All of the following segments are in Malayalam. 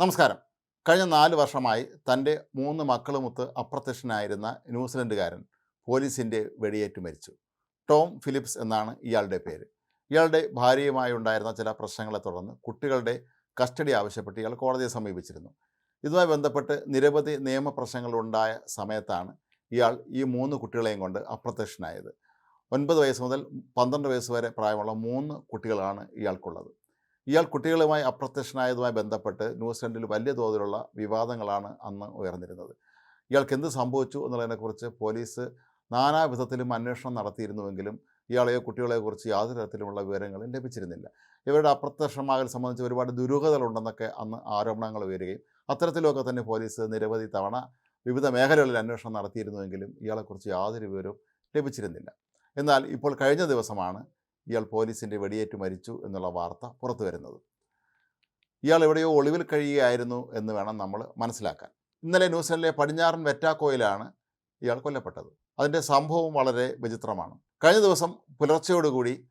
നമസ്കാരം. കഴിഞ്ഞ നാല് വർഷമായി തന്റെ മൂന്ന് മക്കളുമൊത്ത് അപ്രത്യക്ഷനായിരുന്ന ന്യൂസിലൻഡുകാരൻ പോലീസിന്റെ വെടിയേറ്റ് മരിച്ചു. ടോം ഫിലിപ്സ് എന്നാണ് ഇയാളുടെ പേര്. ഇയാളുടെ ഭാര്യയുമായി ഉണ്ടായിരുന്ന ചില പ്രശ്നങ്ങളെ തുടർന്ന് കുട്ടികളുടെ കസ്റ്റഡി ആവശ്യപ്പെട്ട് ഇയാൾ കോടതിയെ സമീപിച്ചിരുന്നു. ഇതുമായി ബന്ധപ്പെട്ട് നിരവധി നിയമപ്രശ്നങ്ങൾ ഉണ്ടായ സമയത്താണ് ഇയാൾ ഈ മൂന്ന് കുട്ടികളെയും കൊണ്ട് അപ്രത്യക്ഷനായത്. ഒൻപത് വയസ്സ് മുതൽ പന്ത്രണ്ട് വയസ്സ് വരെ പ്രായമുള്ള മൂന്ന് കുട്ടികളാണ് ഇയാൾക്കുള്ളത്. ഇയാൾ കുട്ടികളുമായി അപ്രത്യക്ഷനായതുമായി ബന്ധപ്പെട്ട് ന്യൂസിലൻഡിൽ വലിയ തോതിലുള്ള വിവാദങ്ങളാണ് അന്ന് ഉയർന്നിരുന്നത്. ഇയാൾക്ക് എന്ത് സംഭവിച്ചു എന്നുള്ളതിനെക്കുറിച്ച് പോലീസ് നാനാവിധത്തിലും അന്വേഷണം നടത്തിയിരുന്നുവെങ്കിലും ഇയാളെയോ കുട്ടികളെക്കുറിച്ച് യാതൊരു തരത്തിലുമുള്ള വിവരങ്ങളും ലഭിച്ചിരുന്നില്ല. ഇവരുടെ അപ്രത്യക്ഷമാകൽ സംബന്ധിച്ച് ഒരുപാട് ദുരൂഹതകളുണ്ടെന്നൊക്കെ അന്ന് ആരോപണങ്ങൾ ഉയരുകയും അത്തരത്തിലൊക്കെ തന്നെ പോലീസ് നിരവധി തവണ വിവിധ മേഖലകളിൽ അന്വേഷണം നടത്തിയിരുന്നുവെങ്കിലും ഇയാളെക്കുറിച്ച് യാതൊരു വിവരവും ലഭിച്ചിരുന്നില്ല. എന്നാൽ ഇപ്പോൾ കഴിഞ്ഞ ദിവസമാണ് ഇയാൾ പോലീസിന്റെ വെടിയേറ്റ് മരിച്ചു എന്നുള്ള വാർത്ത പുറത്തു വരുന്നത്. ഇയാൾ എവിടെയോ ഒളിവിൽ കഴിയുകയായിരുന്നു എന്ന് വേണം നമ്മൾ മനസ്സിലാക്കാൻ. ഇന്നലെ ന്യൂസിലൻഡിലെ പടിഞ്ഞാറൻ വെറ്റാക്കോയിലാണ് ഇയാൾ കൊല്ലപ്പെട്ടത്. അതിന്റെ സംഭവം വളരെ വിചിത്രമാണ്. കഴിഞ്ഞ ദിവസം പുലർച്ചയോടുകൂടി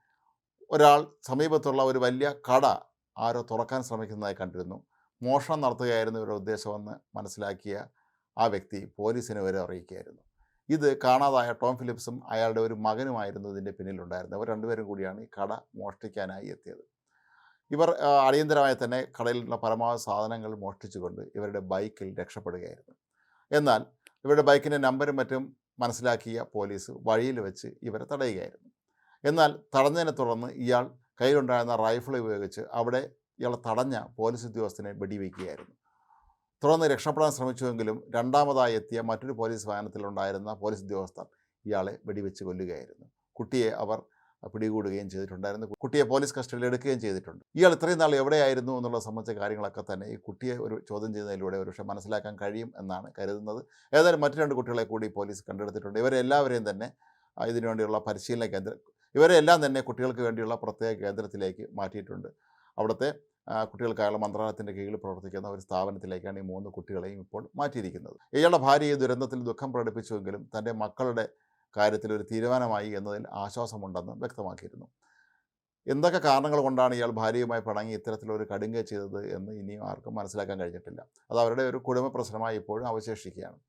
ഒരാൾ സമീപത്തുള്ള ഒരു വലിയ കട ആരോ തുറക്കാൻ ശ്രമിക്കുന്നതായി കണ്ടിരുന്നു. മോഷണം നടത്തുകയായിരുന്നു ഇവരുടെ ഉദ്ദേശമെന്ന് മനസ്സിലാക്കിയ ആ വ്യക്തി പോലീസിനെ വരെ അറിയിക്കുകയായിരുന്നു. ഇത് കാണാതായ ടോം ഫിലിപ്സും അയാളുടെ ഒരു മകനുമായിരുന്നു ഇതിന്റെ പിന്നിലുണ്ടായിരുന്നത്. അവർ രണ്ടുപേരും കൂടിയാണ് ഈ കട മോഷ്ടിക്കാനായി എത്തിയത്. ഇവർ അടിയന്തരമായി തന്നെ കടയിലുള്ള പരമാവധി സാധനങ്ങൾ മോഷ്ടിച്ചുകൊണ്ട് ഇവരുടെ ബൈക്കിൽ രക്ഷപ്പെടുകയായിരുന്നു. എന്നാൽ ഇവരുടെ ബൈക്കിന്റെ നമ്പരും മറ്റും മനസ്സിലാക്കിയ പോലീസ് വഴിയിൽ വെച്ച് ഇവരെ തടയുകയായിരുന്നു. എന്നാൽ തടഞ്ഞതിനെ തുടർന്ന് ഇയാൾ കയ്യിലുണ്ടായിരുന്ന റൈഫിൾ ഉപയോഗിച്ച് അവിടെ ഇയാളെ തടഞ്ഞ പോലീസ് ഉദ്യോഗസ്ഥനെ വെടിവെക്കുകയായിരുന്നു. തുടർന്ന് രക്ഷപ്പെടാൻ ശ്രമിച്ചുവെങ്കിലും രണ്ടാമതായി എത്തിയ മറ്റൊരു പോലീസ് വാഹനത്തിലുണ്ടായിരുന്ന പോലീസ് ഉദ്യോഗസ്ഥർ ഇയാളെ വെടിവെച്ച് കൊല്ലുകയായിരുന്നു. കുട്ടിയെ അവർ പിടികൂടുകയും ചെയ്തിട്ടുണ്ടായിരുന്നു. കുട്ടിയെ പോലീസ് കസ്റ്റഡിയിൽ എടുക്കുകയും ചെയ്തിട്ടുണ്ട്. ഇയാൾ ഇത്രയും നാൾ എവിടെയായിരുന്നു എന്നുള്ള സംബന്ധിച്ച കാര്യങ്ങളൊക്കെ തന്നെ ഈ കുട്ടിയെ ഒരു ചോദ്യം ചെയ്യുന്നതിലൂടെ ഒരുപക്ഷെ മനസ്സിലാക്കാൻ കഴിയും എന്നാണ് കരുതുന്നത്. ഏതായാലും മറ്റു രണ്ട് കുട്ടികളെ കൂടി പോലീസ് കണ്ടെടുത്തിട്ടുണ്ട്. ഇവരെ എല്ലാവരെയും തന്നെ ഇതിനുവേണ്ടിയുള്ള ഇതിനു വേണ്ടിയുള്ള പരിശീലന കേന്ദ്ര ഇവരെല്ലാം തന്നെ കുട്ടികൾക്ക് വേണ്ടിയുള്ള പ്രത്യേക കേന്ദ്രത്തിലേക്ക് മാറ്റിയിട്ടുണ്ട്. അവിടുത്തെ കുട്ടികൾക്കായുള്ള മന്ത്രാലയത്തിന്റെ കീഴിൽ പ്രവർത്തിക്കുന്ന ഒരു സ്ഥാപനത്തിലേക്കാണ് ഈ മൂന്ന് കുട്ടികളെയും ഇപ്പോൾ മാറ്റിയിരിക്കുന്നത്. ഇയാളുടെ ഭാര്യ ഈ ദുരന്തത്തിൽ ദുഃഖം പ്രകടിപ്പിച്ചുവെങ്കിലും തന്റെ മക്കളുടെ കാര്യത്തിൽ ഒരു തീരുമാനമായി എന്നതിൽ ആശ്വാസമുണ്ടെന്ന് വ്യക്തമാക്കിയിരുന്നു. എന്തൊക്കെ കാരണങ്ങൾ കൊണ്ടാണ് ഇയാൾ ഭാര്യയുമായി പിണങ്ങി ഇത്തരത്തിലൊരു കടുങ്ക ചെയ്തത് എന്ന് ഇനിയും ആർക്കും മനസ്സിലാക്കാൻ കഴിഞ്ഞിട്ടില്ല. അത് അവരുടെ ഒരു കുടുംബ പ്രശ്നമായി ഇപ്പോഴും അവശേഷിക്കുകയാണ്.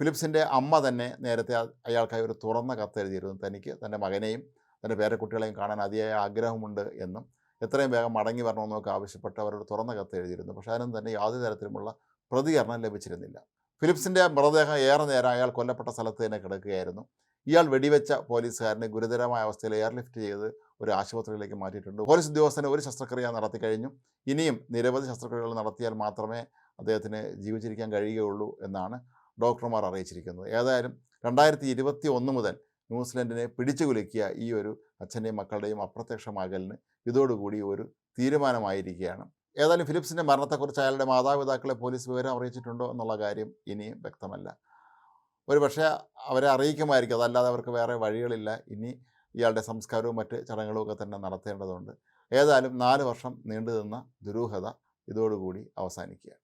ഫിലിപ്സിന്റെ അമ്മ തന്നെ നേരത്തെ അയാൾക്കായി ഒരു തുറന്ന കത്ത് എഴുതിയിരുന്നു. തനിക്ക് തന്റെ മകനെയും തന്റെ പേരക്കുട്ടികളെയും കാണാൻ അതിയായ ആഗ്രഹമുണ്ട് എന്നും എത്രയും വേഗം മടങ്ങി വരണമെന്നൊക്കെ ആവശ്യപ്പെട്ട് അവരോട് തുറന്ന കത്ത് എഴുതിയിരുന്നു. പക്ഷേ അതിനും തന്നെ യാതൊരു തരത്തിലുമുള്ള പ്രതികരണം ലഭിച്ചിരുന്നില്ല. ഫിലിപ്സിന്റെ മൃതദേഹം ഏറെ നേരം അയാൾ കൊല്ലപ്പെട്ട സ്ഥലത്ത് തന്നെ കിടക്കുകയായിരുന്നു. ഇയാൾ വെടിവെച്ച പോലീസുകാരനെ ഗുരുതരമായ അവസ്ഥയിൽ എയർലിഫ്റ്റ് ചെയ്ത് ഒരു ആശുപത്രിയിലേക്ക് മാറ്റിയിട്ടുണ്ട്. പോലീസ് ഉദ്യോഗസ്ഥനെ ഒരു ശസ്ത്രക്രിയ നടത്തി കഴിഞ്ഞു. ഇനിയും നിരവധി ശസ്ത്രക്രിയകൾ നടത്തിയാൽ മാത്രമേ അദ്ദേഹത്തിന് ജീവിച്ചിരിക്കാൻ കഴിയുകയുള്ളൂ എന്നാണ് ഡോക്ടർമാർ അറിയിച്ചിരിക്കുന്നത്. ഏതായാലും രണ്ടായിരത്തി ഇരുപത്തി ഒന്ന് മുതൽ ന്യൂസിലൻഡിനെ പിടിച്ചു കുലുക്കിയ ഈ ഒരു അച്ഛന്റെയും മക്കളുടെയും അപ്രത്യക്ഷമാകലിന് ഇതോടുകൂടി ഒരു തീരുമാനമായിരിക്കുകയാണ്. ഏതായാലും ഫിലിപ്സിന്റെ മരണത്തെക്കുറിച്ച് അയാളുടെ മാതാപിതാക്കളെ പോലീസ് വിവരം അറിയിച്ചിട്ടുണ്ടോ എന്നുള്ള കാര്യം ഇനിയും വ്യക്തമല്ല. ഒരു പക്ഷേ അവരെ അറിയിക്കുമായിരിക്കും. അതല്ലാതെ അവർക്ക് വേറെ വഴികളില്ല. ഇനി ഇയാളുടെ സംസ്കാരവും മറ്റ് ചടങ്ങുകളും ഒക്കെ തന്നെ നടത്തേണ്ടതുണ്ട്. ഏതായാലും നാല് വർഷം നീണ്ടു നിന്ന ദുരൂഹത ഇതോടുകൂടി അവസാനിക്കുകയാണ്.